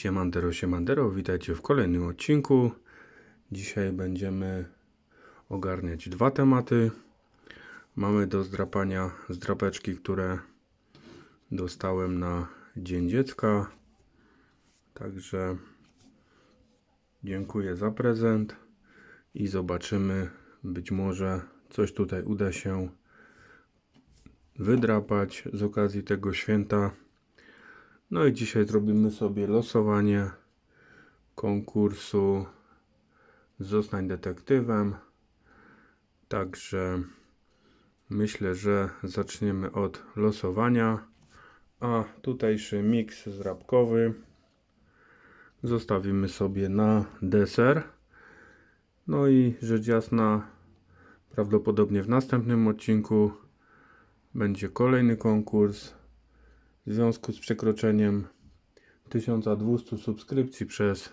Siemandero, siemandero, witajcie w kolejnym odcinku. Dzisiaj będziemy ogarniać dwa tematy. Mamy do zdrapania zdrapeczki, które dostałem na Dzień Dziecka. Także dziękuję za prezent i zobaczymy. Być może coś tutaj uda się wydrapać z okazji tego święta. No i dzisiaj zrobimy sobie losowanie konkursu Zostań detektywem. Także myślę, że zaczniemy od losowania. A tutejszy miks zrabkowy zostawimy sobie na deser. No i rzecz jasna, prawdopodobnie w następnym odcinku będzie kolejny konkurs w związku z przekroczeniem 1200 subskrypcji przez,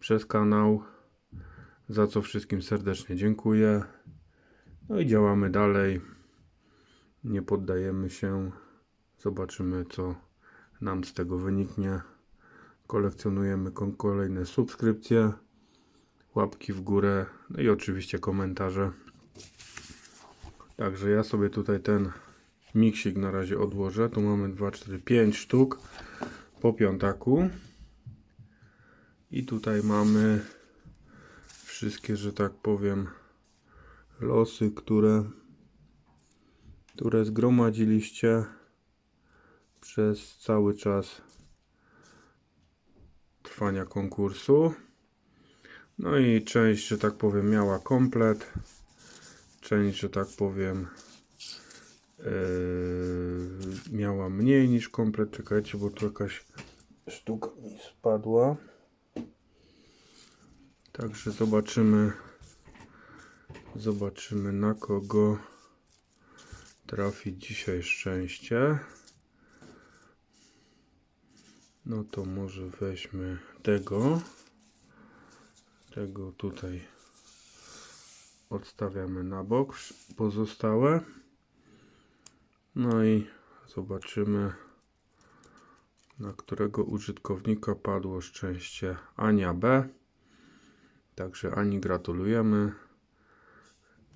przez kanał, za co wszystkim serdecznie dziękuję. No i działamy dalej. Nie poddajemy się. Zobaczymy, co nam z tego wyniknie. Kolekcjonujemy kolejne subskrypcje, łapki w górę, no i oczywiście komentarze. Także ja sobie tutaj ten miksik na razie odłożę. Tu mamy 2, 4, 5 sztuk po piątaku. I tutaj mamy wszystkie, że tak powiem, losy, które, które zgromadziliście przez cały czas trwania konkursu. No i część, że tak powiem, miała komplet. Część, że tak powiem, Yy, miała mniej niż komplet. Czekajcie, bo tu jakaś sztuka mi spadła. Także zobaczymy. Zobaczymy na kogo trafi dzisiaj szczęście. No to może weźmy tego. Tego tutaj odstawiamy na bok. Pozostałe. No i zobaczymy, na którego użytkownika padło szczęście Ania B. Także Ani gratulujemy.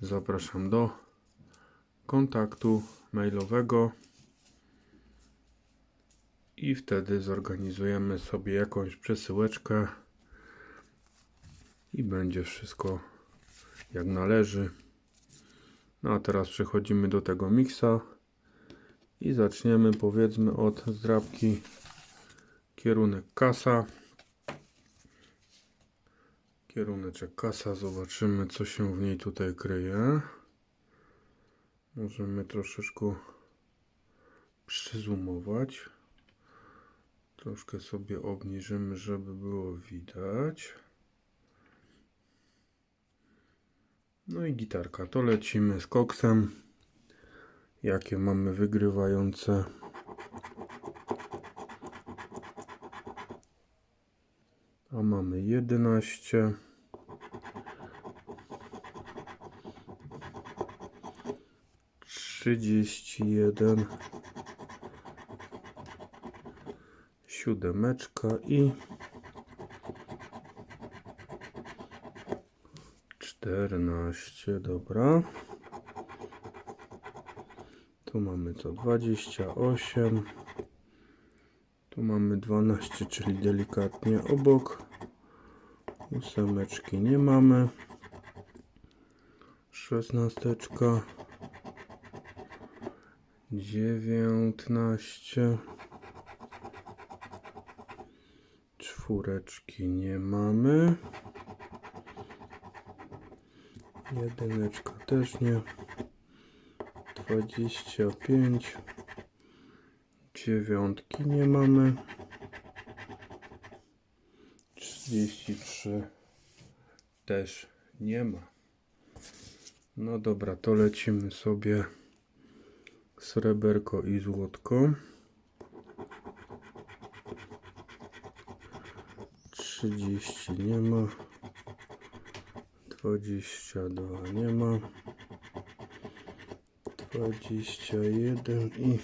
Zapraszam do kontaktu mailowego i wtedy zorganizujemy sobie jakąś przesyłeczkę i będzie wszystko jak należy. No a teraz przechodzimy do tego miksa. I zaczniemy powiedzmy od zdrabki kierunek kasa. Kieruneczek kasa, zobaczymy co się w niej tutaj kryje. Możemy troszeczkę przyzumować. Troszkę sobie obniżymy, żeby było widać. No i gitarka, to lecimy z koksem jakie mamy wygrywające. A mamy 11. Trzydzieści jeden, siódemeczka i czternaście, dobra. Tu mamy co 28. Tu mamy 12, czyli delikatnie obok. Ósemeczki nie mamy. Szesnasteczka. Dziewiętnaście. Czwóreczki nie mamy. Jedyneczka też nie. 25 dziewiątki nie mamy. 33 też nie ma. No dobra to lecimy sobie sreberko i złotko. 30 nie ma. 22 nie ma 21 i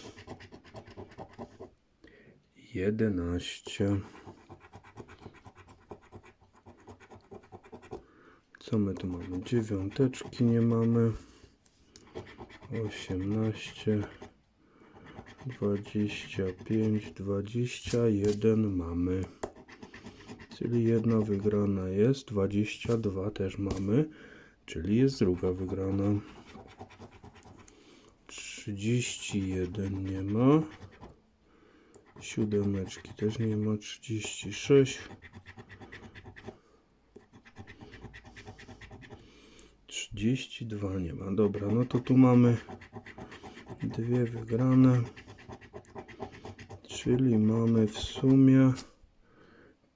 11. Co my tu mamy? Dziewiąteczki nie mamy. 18, 25, 21 mamy. Czyli jedna wygrana jest, 22 też mamy, czyli jest druga wygrana. 31 nie ma. Siódemeczki też nie ma. 36. 32 nie ma. Dobra, no to tu mamy dwie wygrane. Czyli mamy w sumie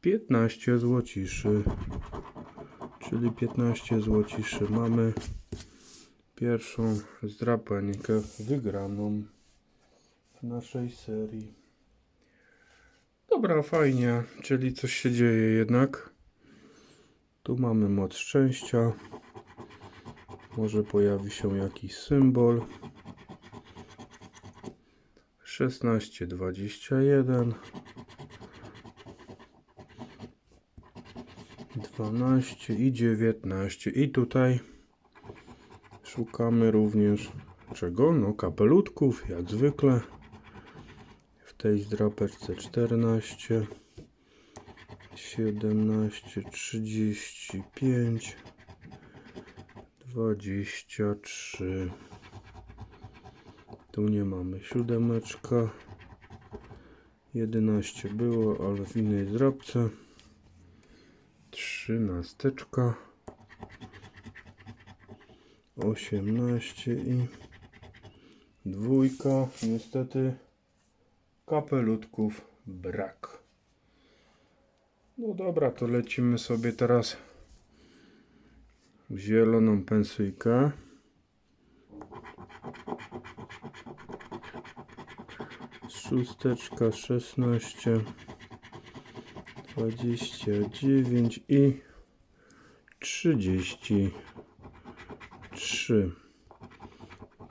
15 złociszy. Czyli 15 złociszy mamy pierwszą zdrapańkę wygraną w naszej serii. Dobra, fajnie, czyli coś się dzieje jednak. Tu mamy moc szczęścia. Może pojawi się jakiś symbol. 16, 21. 12 i 19. I tutaj szukamy również czego? No kapelutków, jak zwykle. W tej zdrapeczce 14, 17, 35, 23. Tu nie mamy siódemeczka. 11 było, ale w innej zdrapce. Trzynasteczka. 18 i dwójka. Niestety kapelutków brak. No dobra, to lecimy sobie teraz w zieloną pensyjkę. Szósteczka, 16, 29 i 33.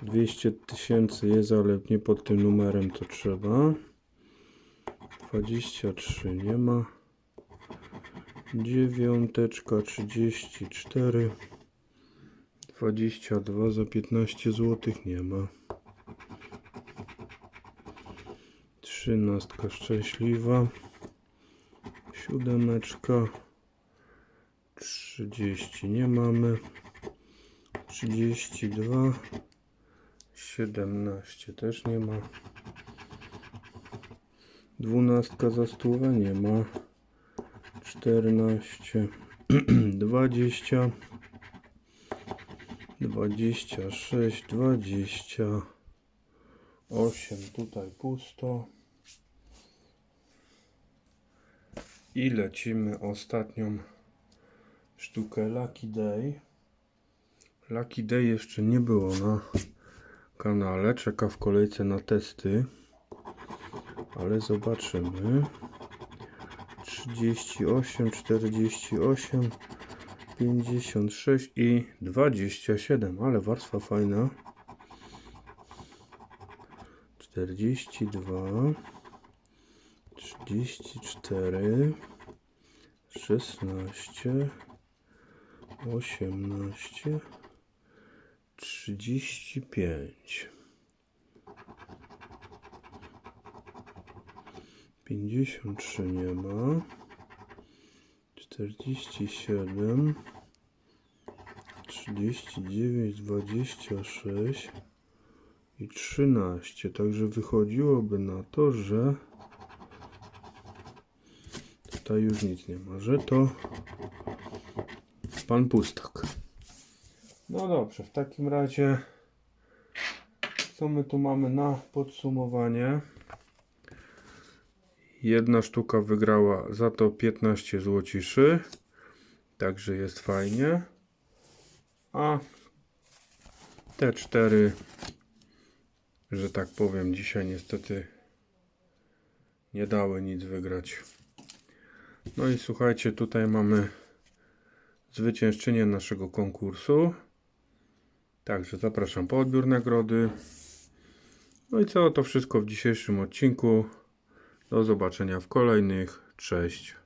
200 tysięcy jest, ale nie pod tym numerem to trzeba. 23 nie ma. Dziewiąteczka 34. 22 za 15 zł nie ma. Trzynastka szczęśliwa. Siódemeczka. 30 nie mamy. 32. 17 też nie ma. Dwunastka za stówę nie ma. 14. 20. 26. 28. Tutaj pusto. I lecimy ostatnią sztukę Lucky Day. Lucky Day jeszcze nie było na kanale. Czeka w kolejce na testy. Ale zobaczymy. 38, 48, 56 i 27. Ale warstwa fajna. 42, 34, 16, 18, 35. 53 nie ma. 47 39 26 i 13. Także wychodziłoby na to, że tutaj już nic nie ma, że to pan pustok. No dobrze, w takim razie co my tu mamy na podsumowanie? Jedna sztuka wygrała za to 15 złociszy. Także jest fajnie. A te cztery, że tak powiem, dzisiaj niestety nie dały nic wygrać. No i słuchajcie, tutaj mamy zwyciężczynię naszego konkursu. Także zapraszam po odbiór nagrody. No i co to wszystko w dzisiejszym odcinku. Do zobaczenia w kolejnych. Cześć.